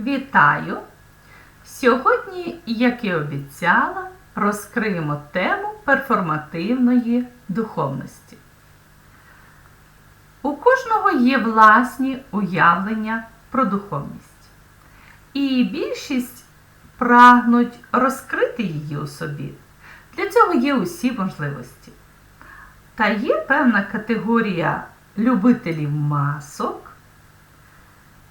Вітаю! Сьогодні, як і обіцяла, розкриємо тему перформативної духовності. У кожного є власні уявлення про духовність. І більшість прагнуть розкрити її у собі. Для цього є усі можливості. Та є певна категорія любителів масок,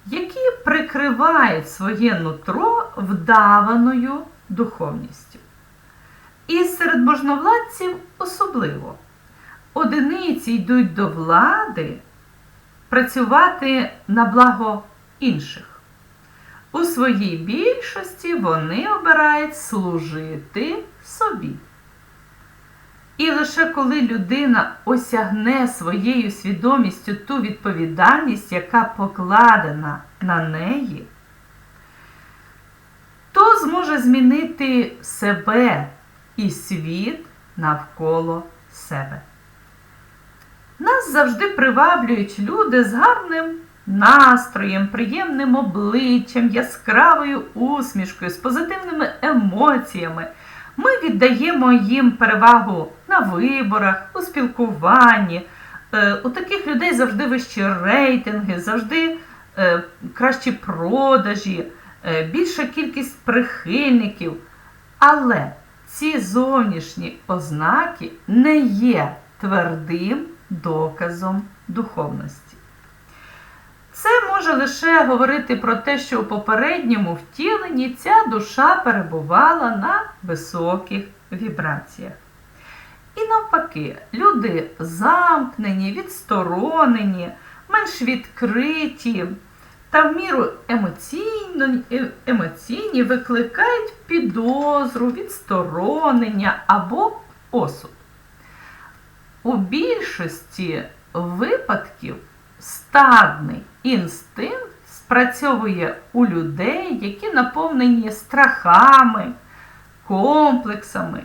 які прикривають своє нутро вдаваною духовністю. І серед можновладців особливо одиниці йдуть до влади працювати на благо інших. У своїй більшості вони обирають служити собі. І лише коли людина осягне своєю свідомістю ту відповідальність, яка покладена на неї, то зможе змінити себе і світ навколо себе. Нас завжди приваблюють люди з гарним настроєм, приємним обличчям, яскравою усмішкою, з позитивними емоціями. Ми віддаємо їм перевагу на виборах, у спілкуванні. Е, у таких людей завжди вищі рейтинги, завжди е, кращі продажі, е, більша кількість прихильників. Але ці зовнішні ознаки не є твердим доказом духовності. Це може лише говорити про те, що у попередньому втіленні ця душа перебувала на високих вібраціях. І навпаки, люди замкнені, відсторонені, менш відкриті та в міру емоційно, емоційні викликають підозру, відсторонення або осуд. У більшості випадків стадний інстинкт спрацьовує у людей, які наповнені страхами, комплексами,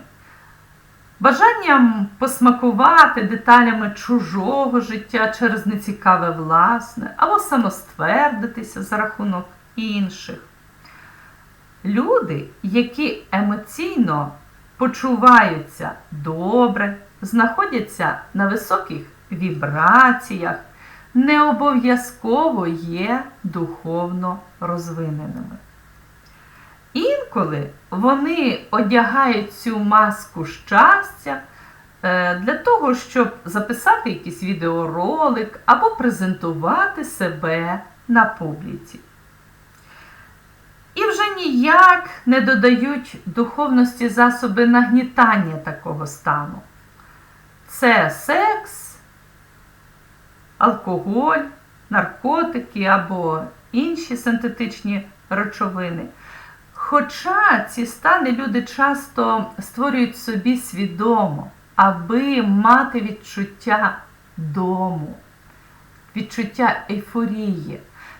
бажанням посмакувати деталями чужого життя через нецікаве власне, або самоствердитися за рахунок інших. Люди, які емоційно почуваються добре, знаходяться на високих вібраціях, не обов'язково є духовно розвиненими. Інколи вони одягають цю маску щастя е, для того, щоб записати якийсь відеоролик або презентувати себе на публіці. І вже ніяк не додають духовності засоби нагнітання такого стану. Це секс, алкоголь, наркотики або інші синтетичні речовини. Хоча ці стани люди часто створюють собі свідомо, аби мати відчуття дому, відчуття ейфорії,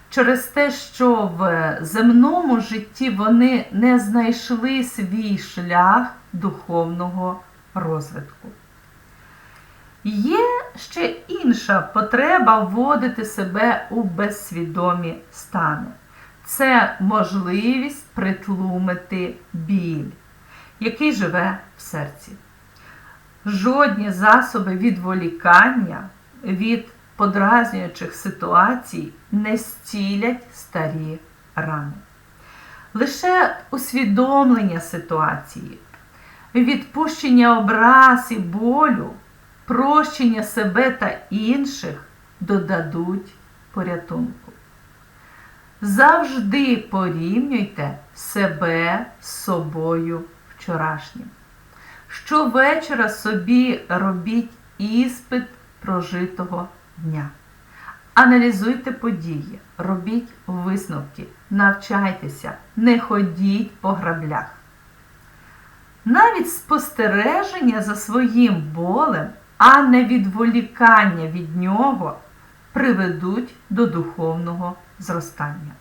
через те, що в земному житті вони не знайшли свій шлях духовного розвитку. Є ще інша потреба вводити себе у безсвідомі стани. Це можливість притлумити біль, який живе в серці. Жодні засоби відволікання від подразнюючих ситуацій не зцілять старі рани. Лише усвідомлення ситуації, відпущення образ і болю прощення себе та інших додадуть порятунку. Завжди порівнюйте себе з собою вчорашнім. Щовечора собі робіть іспит прожитого дня. Аналізуйте події, робіть висновки, навчайтеся, не ходіть по граблях. Навіть спостереження за своїм болем а не відволікання від нього приведуть до духовного зростання.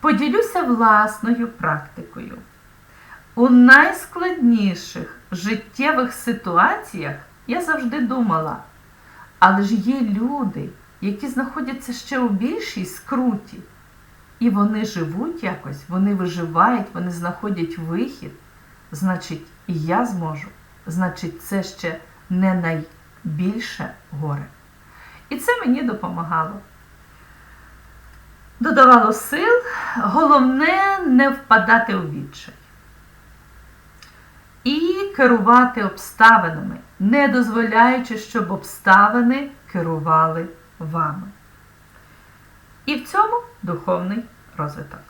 Поділюся власною практикою. У найскладніших життєвих ситуаціях я завжди думала, але ж є люди, які знаходяться ще у більшій скруті. і вони живуть якось, вони виживають, вони знаходять вихід, значить, і я зможу. Значить, це ще не найбільше горе. І це мені допомагало. Додавало сил, головне не впадати у відчай. І керувати обставинами, не дозволяючи, щоб обставини керували вами. І в цьому духовний розвиток.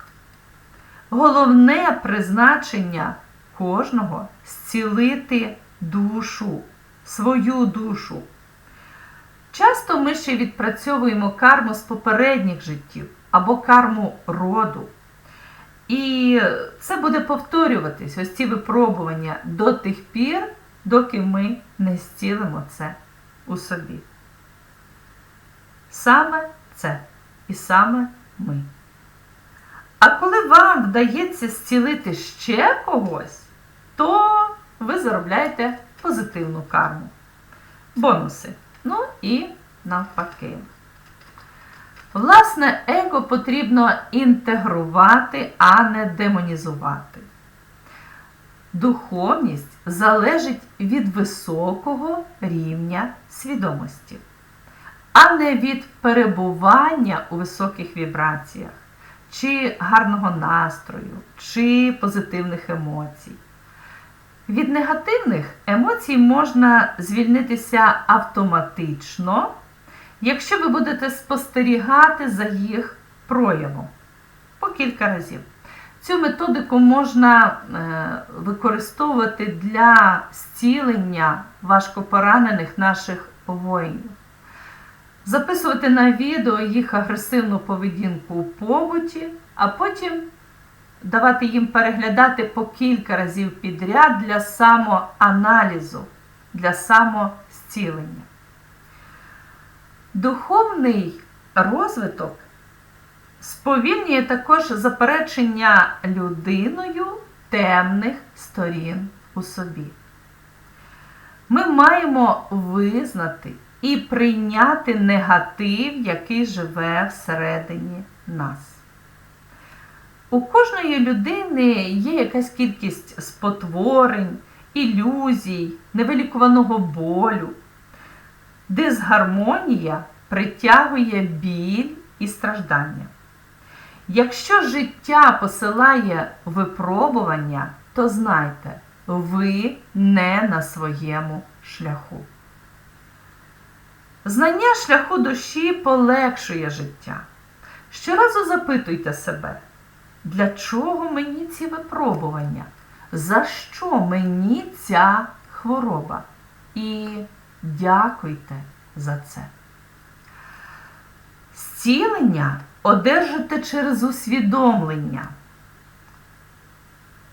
Головне призначення кожного зцілити душу, свою душу. Часто ми ще відпрацьовуємо карму з попередніх життів або карму роду. І це буде повторюватись, ось ці випробування до тих пір, доки ми не зцілимо це у собі. Саме це і саме ми. А коли вам вдається зцілити ще когось, то ви заробляєте позитивну карму. Бонуси. Ну і навпаки. Власне, его потрібно інтегрувати, а не демонізувати. Духовність залежить від високого рівня свідомості, а не від перебування у високих вібраціях, чи гарного настрою, чи позитивних емоцій. Від негативних емоцій можна звільнитися автоматично, якщо ви будете спостерігати за їх проявом по кілька разів. Цю методику можна е, використовувати для зцілення важкопоранених наших воїнів. Записувати на відео їх агресивну поведінку у побуті, а потім давати їм переглядати по кілька разів підряд для самоаналізу, для самозцілення. Духовний розвиток сповільнює також заперечення людиною темних сторін у собі. Ми маємо визнати і прийняти негатив, який живе всередині нас. У кожної людини є якась кількість спотворень, ілюзій, невилікуваного болю. Дисгармонія притягує біль і страждання. Якщо життя посилає випробування, то знайте, ви не на своєму шляху. Знання шляху душі полегшує життя. Щоразу запитуйте себе, для чого мені ці випробування? За що мені ця хвороба? І дякуйте за це. Зцілення одержите через усвідомлення.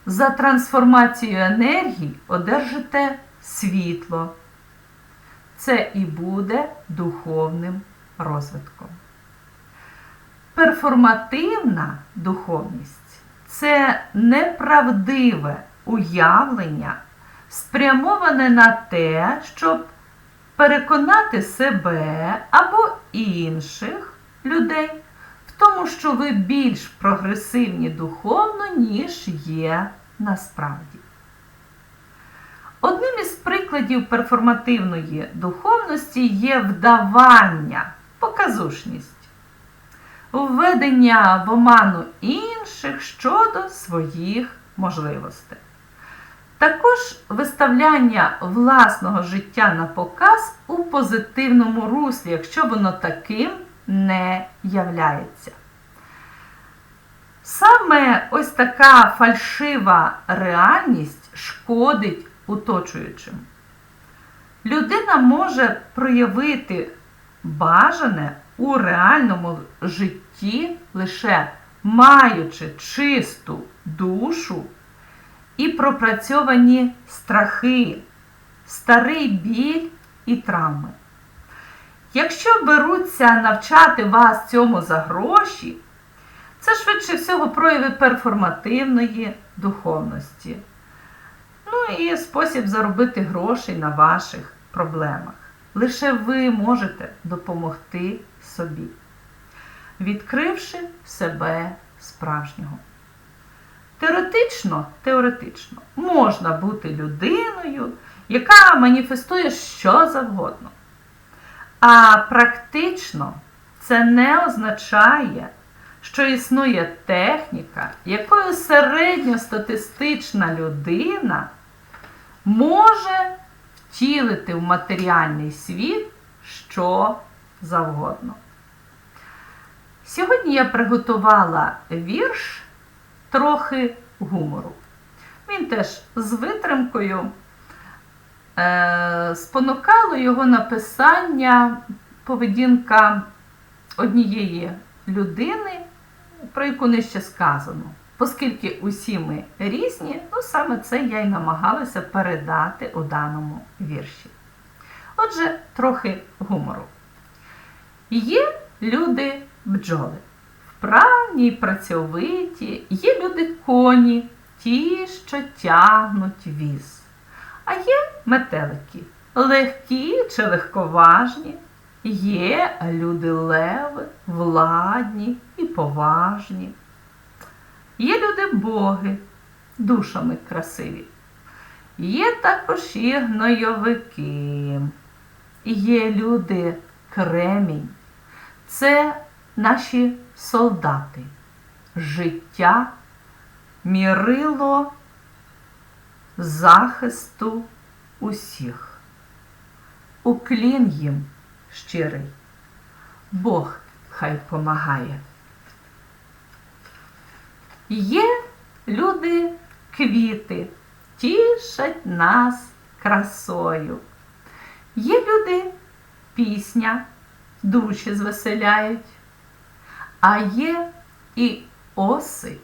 За трансформацію енергії одержите світло. Це і буде духовним розвитком. Перформативна духовність це неправдиве уявлення, спрямоване на те, щоб переконати себе або інших людей в тому, що ви більш прогресивні духовно, ніж є насправді. Одним із прикладів перформативної духовності є вдавання, показушність, введення в оману інших щодо своїх можливостей. Також виставляння власного життя на показ у позитивному руслі, якщо воно таким не являється. Саме ось така фальшива реальність шкодить оточуючим. Людина може проявити бажане у реальному житті, лише маючи чисту душу і пропрацьовані страхи, старий біль і травми. Якщо беруться навчати вас цьому за гроші, це швидше всього прояви перформативної духовності. Ну і спосіб заробити грошей на ваших проблемах. Лише ви можете допомогти собі, відкривши себе справжнього. Теоретично, теоретично можна бути людиною, яка маніфестує що завгодно. А практично це не означає, що існує техніка, якою середньостатистична людина може втілити в матеріальний світ що завгодно. Сьогодні я приготувала вірш трохи гумору. Він теж з витримкою е, спонукало його написання поведінка однієї людини, про яку нижче сказано. Оскільки усі ми різні, ну саме це я й намагалася передати у даному вірші. Отже, трохи гумору. Є люди бджоли, вправні й працьовиті, є люди коні, ті, що тягнуть віз. А є метелики, легкі чи легковажні, є люди леви, владні і поважні. Є люди боги, душами красиві. Є також і гнойовики. Є люди кремінь. Це наші солдати. Життя, мірило захисту усіх. Уклін їм щирий. Бог хай помагає. Є люди квіти, тішать нас красою. Є люди пісня, душі звеселяють, а є і оси,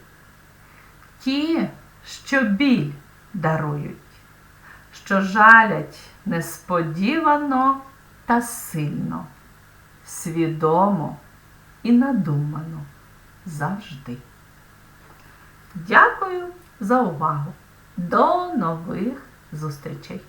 ті, що біль дарують, що жалять несподівано та сильно, свідомо і надумано завжди. Дякую за увагу. До нових зустрічей!